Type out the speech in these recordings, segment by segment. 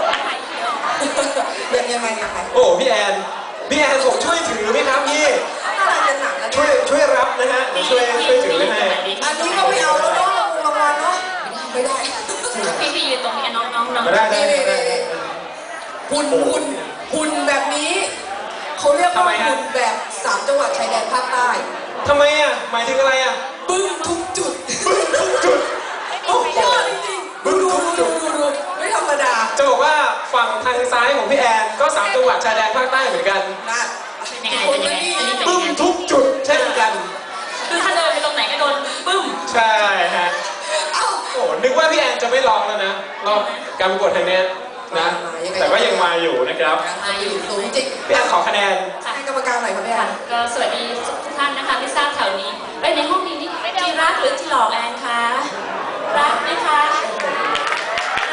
มาเป็นยังไงยังไงโอ้พี่แอนพี่แอนผมช่วยถือไหมครับพี่อะไรจะหนักแล้วช่วยเนี่ยช่วยรับนะฮะเดี๋ยวช่วยช่วยถือไว้ให้อันนี้ก็ไม่เอาแล้วเนาะรางวัลเนาะไม่ได้พี่พี่ยืนตรงนี้น้องน้องน้องมาได้ได้นี่ได้นี่ได้นี่หุ่นหุ่นหุ่นแบบนี้เขาเรียกว่าทำไมฮะหุ่นแบบสามจังหวัดชายแดนภาคใต้ทำไมอะหมายถึงอะไรอะปึ้ง จะไม่ลองแล้วนะรอบการประกวดทางเนี้ยนะมายังไงแต่ก็ยังมาอยู่นะครับมาอยู่สูงจริงพี่แอนขอคะแนนให้กรรมการหน่อยครับพี่แอค่ะนก็สวัสดีทุกท่านนะคะที่ทราบข่าวนี้เอ้ยในห้องนี้นี่ที่รักหรือที่หลอกแอนคะรักไหมคะ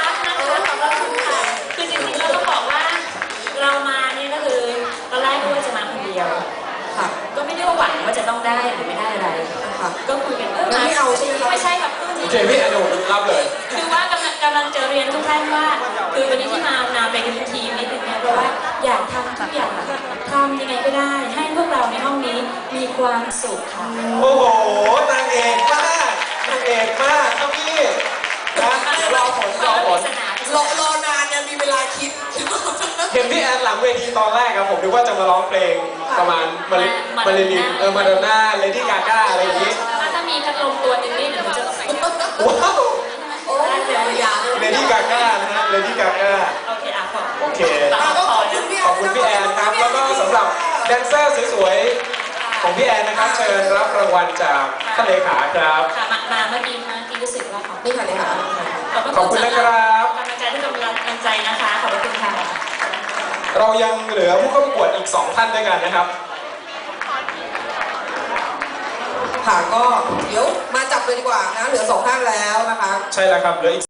รักนะคะขอบพระคุณค่ะคือจริงๆเราต้องบอกว่าเรามาเนี่ยก็คือตอนแรกก็ว่าจะมาคนเดียวค่ะก็ไม่ได้ว่าหวังว่าจะต้องได้หรือไม่ได้อะไรค่ะก็คุยกันเออแล้วไม่เอาใช่ไหมคะไม่ใช่กับเพื่อนโอเคพี่แอน จะเรียนทุกท่านว่าคือวันนี้ที่มานาเป็นทีมนิดนึงเนี่ยเพราะว่าอยากทำทุกอย่างทำยังไงก็ได้ ให้พวกเราในห้องนี้มีความสุขค่ะโอ้โหนางเอกมากนางเอกมากครับพี่นะเดี๋ยวรอผลรอผลปริศนารอรอนานยังมีเวลาคิดเห็นพี่แอนหลังเวทีตอนแรกครับผมนึกว่าจะมาร้องเพลงประมาณมาริมาริลินเออมาดอนน่าเลดี้กาก้าอะไรอย่างนี้ถ้าถ้ามีพัดลมตัวหนึ่งนี่เดี๋ยวหนูจะว้าวโอ้ยยาว เลดี้กาก้านะฮะเลดี้กาก้าโอเคอะขอบโอเคต่ออะก็ขขออบนะคุณพี่ขอบคุณพี่แอนครับ แล้วก็สำหรับแดนเซอร์สวยๆของพี่แอนนะครับ เชิญรับรางวัลจากท่านเลขาครับ ค่ะมามาเมื่อกี้เมื่อกี้รู้สึกว่าขอบนี่ค่ะเลยค่ะขอบคุณนะครับ กำลังใจที่กำลังใจนะคะ ขอบคุณค่ะเรายังเหลือผู้เข้าประกวดอีก 2 ท่านด้วยกันนะครับ ค่ะก็เดี๋ยวมาจับเลยดีกว่านะเหลือสองท่านแล้วนะคะ ใช่แล้วครับ เหลืออีก